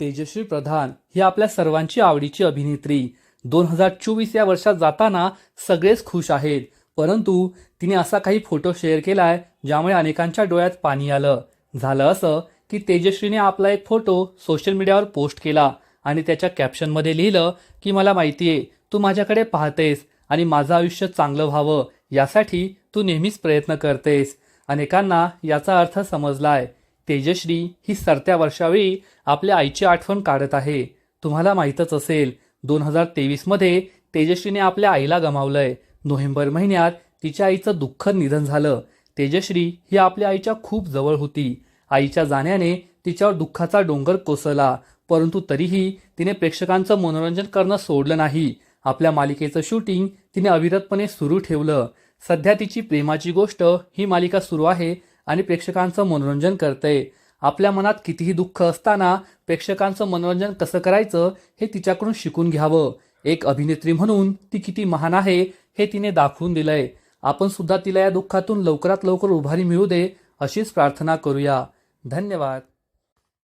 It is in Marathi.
तेजश्री प्रधान ही आपल्या सर्वांची आवडीची अभिनेत्री. दोन हजार चोवीस या वर्षात जाताना सगळेच खुश आहेत. परंतु तिने असा काही फोटो शेअर केलाय ज्यामुळे अनेकांच्या डोळ्यात पाणी आलं. झालं असं की तेजश्रीने आपला एक फोटो सोशल मीडियावर पोस्ट केला आणि त्याच्या कॅप्शनमध्ये लिहिलं की मला माहिती आहे तू माझ्याकडे पाहतेस आणि माझं आयुष्य चांगलं व्हावं यासाठी तू नेहमीच प्रयत्न करतेस. अनेकांना याचा अर्थ समजलाय. तेजश्री ही सरत्या वर्षावेळी आपल्या आईची आठवण काढत आहे. तुम्हाला माहीतच असेल दोन हजार तेवीसमध्ये तेजश्रीने आपल्या आईला गमावलंय. नोव्हेंबर महिन्यात तिच्या आईचं दुःखद निधन झालं. तेजश्री ही आपल्या आईच्या खूप जवळ होती. आईच्या जाण्याने तिच्यावर दुःखाचा डोंगर कोसळला परंतु तरीही तिने प्रेक्षकांचं मनोरंजन करणं सोडलं नाही. आपल्या मालिकेचं शूटिंग तिने अविरतपणे सुरू ठेवलं. सध्या तिची प्रेमाची गोष्ट ही मालिका सुरू आहे आणि प्रेक्षकांचं मनोरंजन करते. आपल्या मनात कितीही दुःख असताना प्रेक्षकांचं मनोरंजन कसं करायचं हे तिच्याकडून शिकून घ्यावं. एक अभिनेत्री म्हणून ती किती महान आहे हे तिने दाखवून दिलंय. आपण सुद्धा तिला या दुःखातून लवकरात लवकर उभारी मिळू दे अशीच प्रार्थना करूया. धन्यवाद.